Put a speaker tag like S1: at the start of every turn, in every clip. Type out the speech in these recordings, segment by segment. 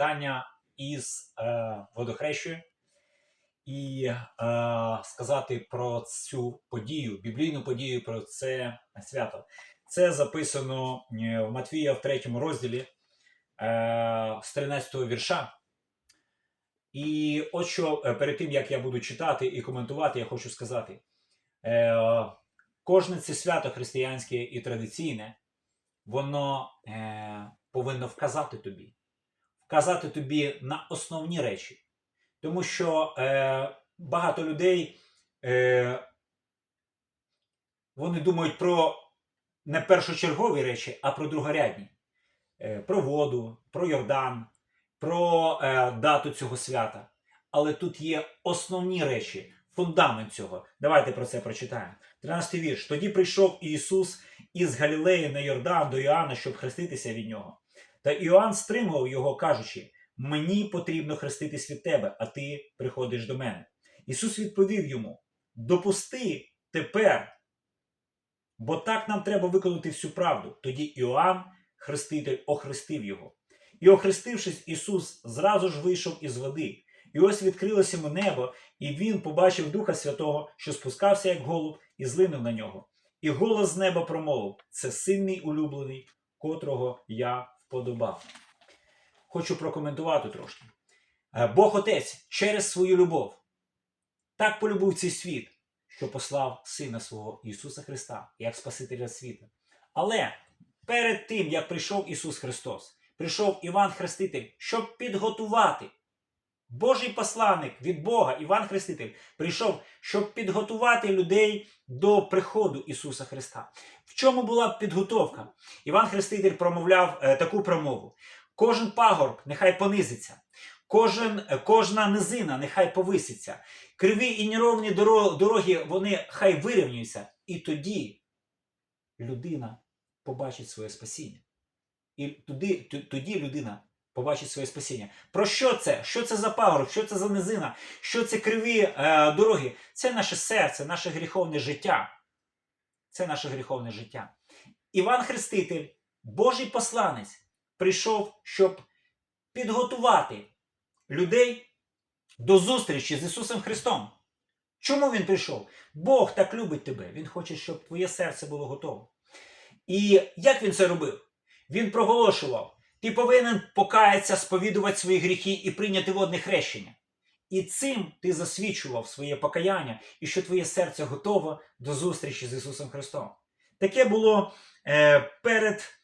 S1: вітання із е, водохрещою і е, сказати про цю подію, біблійну подію про це свято. Це записано е, в Матвія в третьому розділі е, з 13 вірша. І от що е, перед тим, як я буду читати і коментувати, я хочу сказати: е, кожне це свято християнське і традиційне, воно е, повинно вказати тобі, вказати тобі на основні речі. Тому що е, багато людей е, вони думають про не першочергові речі, а про другорядні. Е, про воду, про Йордан, про е, дату цього свята. Але тут є основні речі, фундамент цього. Давайте про це прочитаємо. 13 вірш. Тоді прийшов Ісус із Галілеї на Йордан до Іоанна, щоб хреститися від нього. Та Іоанн стримував його, кажучи: Мені потрібно хреститись від тебе, а ти приходиш до мене. Ісус відповів йому: Допусти тепер, бо так нам треба виконати всю правду. Тоді Іоанн, хреститель, охрестив його. І, охрестившись, Ісус зразу ж вийшов із води. І ось відкрилося йому небо, і він побачив Духа Святого, що спускався як голуб, і злинув на нього. І голос з неба промовив: Це син мій улюблений, котрого я вподобав. Хочу прокоментувати трошки. Е, Бог Отець через свою любов так полюбив цей світ, що послав Сина свого Ісуса Христа як Спасителя світу. Але перед тим, як прийшов Ісус Христос, прийшов Іван Хреститель, щоб підготувати. Божий посланник від Бога, Іван Хреститель, прийшов, щоб підготувати людей до приходу Ісуса Христа. В чому була підготовка? Іван Хреститель промовляв е, таку промову: кожен пагорб нехай понизиться, кожен, е, кожна низина нехай повиситься, криві і неровні дороги вони хай вирівнюються. І тоді людина побачить своє спасіння. І туди, т- тоді людина побачить своє спасіння. Про що це? Що це за пагорб? Що це за низина? Що це криві е, дороги? Це наше серце, наше гріховне життя. Це наше гріховне життя. Іван Хреститель, Божий посланець, прийшов, щоб підготувати людей до зустрічі з Ісусом Христом. Чому він прийшов? Бог так любить тебе. Він хоче, щоб твоє серце було готове. І як він це робив? Він проголошував: ти повинен покаятися, сповідувати свої гріхи і прийняти водне хрещення. І цим ти засвідчував своє покаяння і що твоє серце готове до зустрічі з Ісусом Христом. Таке було е, перед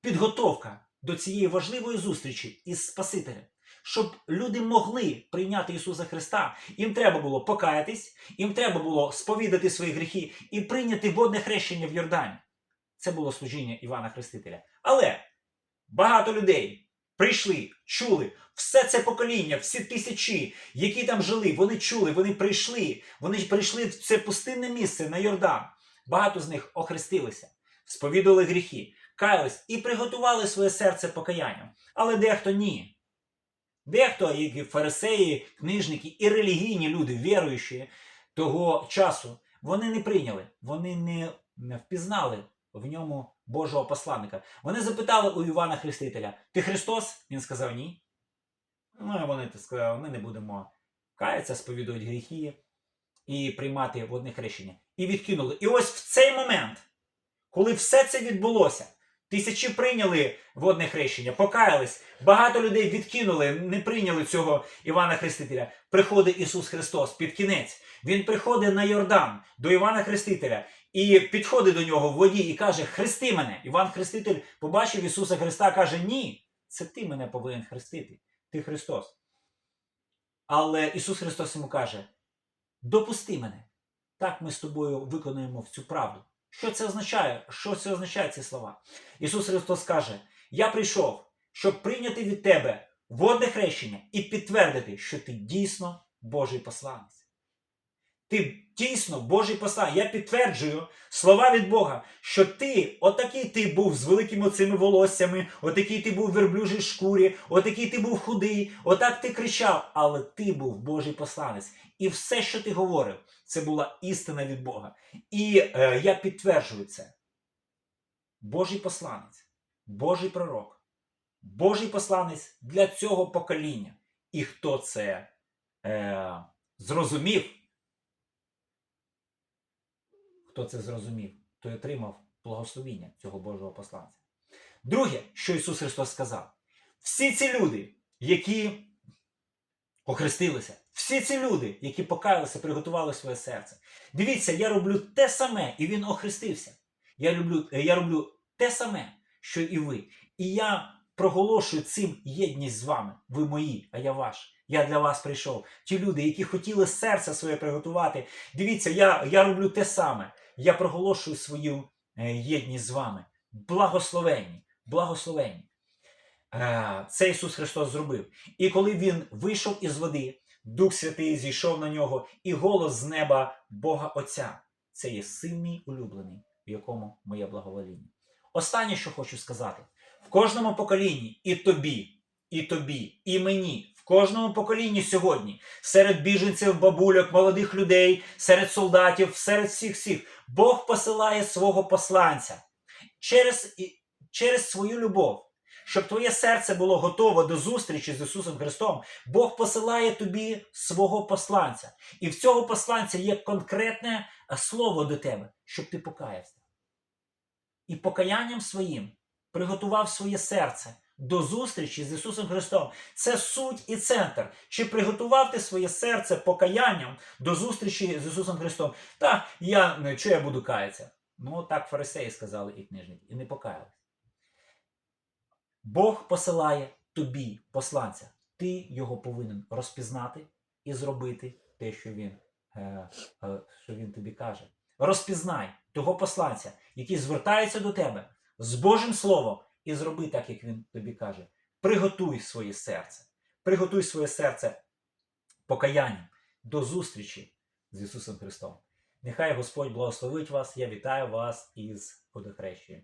S1: підготовка до цієї важливої зустрічі із Спасителем. Щоб люди могли прийняти Ісуса Христа, їм треба було покаятись, їм треба було сповідати свої гріхи і прийняти водне хрещення в Йордані. Це було служіння Івана Хрестителя. Але багато людей прийшли, чули все це покоління, всі тисячі, які там жили, вони чули, вони прийшли, вони прийшли в це пустинне місце на Йордан. Багато з них охрестилися, сповідували гріхи, каялись і приготували своє серце покаянням. Але дехто ні. Дехто, як і фарисеї, книжники і релігійні люди, віруючі того часу, вони не прийняли, вони не, впізнали в ньому Божого посланника. Вони запитали у Івана Хрестителя: Ти Христос? Він сказав ні. Ну, і вони сказали, ми не будемо каятися, сповідувати гріхи і приймати водне хрещення. І відкинули. І ось в цей момент, коли все це відбулося, тисячі прийняли водне хрещення, покаялись, багато людей відкинули, не прийняли цього Івана Хрестителя. Приходить Ісус Христос під кінець. Він приходить на Йордан до Івана Хрестителя і підходить до нього в воді і каже: Хрести мене. Іван Хреститель побачив Ісуса Христа, каже: Ні, це ти мене повинен хрестити. Ти Христос. Але Ісус Христос йому каже: Допусти мене. Так ми з тобою виконуємо цю правду. Що це означає? Що це означає ці слова? Ісус Христос каже: Я прийшов, щоб прийняти від тебе водне хрещення і підтвердити, що ти дійсно Божий посланець. Ти дійсно Божий посланець. Я підтверджую слова від Бога, що ти, отакий ти був з великими цими волоссями, отакий ти був в верблюжій шкурі, отакий ти був худий, отак ти кричав, але ти був Божий посланець. І все, що ти говорив, це була істина від Бога. І е, я підтверджую це. Божий посланець, Божий пророк, Божий посланець для цього покоління. І хто це е, зрозумів, хто це зрозумів, той отримав благословіння цього Божого посланця. Друге, що Ісус Христос сказав: всі ці люди, які охрестилися, всі ці люди, які покаялися, приготували своє серце. Дивіться, я роблю те саме, і він охрестився. Я, люблю, е, я роблю те саме, що і ви. І я проголошую цим єдність з вами. Ви мої, а я ваш. Я для вас прийшов. Ті люди, які хотіли серце своє приготувати. Дивіться, я, я роблю те саме. Я проголошую свою е, єдність з вами. Благословенні, благословенні. Е, Це Ісус Христос зробив. І коли Він вийшов із води, Дух Святий зійшов на нього, і голос з неба Бога Отця. Це є син мій улюблений, в якому моє благовоління. Останнє, що хочу сказати: в кожному поколінні і тобі, і тобі, і мені, кожному поколінні сьогодні, серед біженців, бабульок, молодих людей, серед солдатів, серед всіх всіх, Бог посилає свого посланця через, через свою любов. Щоб твоє серце було готове до зустрічі з Ісусом Христом, Бог посилає тобі свого посланця. І в цього посланця є конкретне е, слово до тебе, щоб ти покаявся. І покаянням своїм приготував своє серце до зустрічі з Ісусом Христом. Це суть і центр. Чи приготував ти своє серце покаянням до зустрічі з Ісусом Христом? Та я що я буду каятися. Ну так фарисеї сказали і книжники, і не покаялись. Бог посилає тобі посланця. Ти його повинен розпізнати і зробити те, що він, е, е, що він тобі каже. Розпізнай того посланця, який звертається до тебе з Божим Словом, і зроби так, як він тобі каже. Приготуй своє серце. Приготуй своє серце покаянням до зустрічі з Ісусом Христом. Нехай Господь благословить вас. Я вітаю вас із водохрещенням.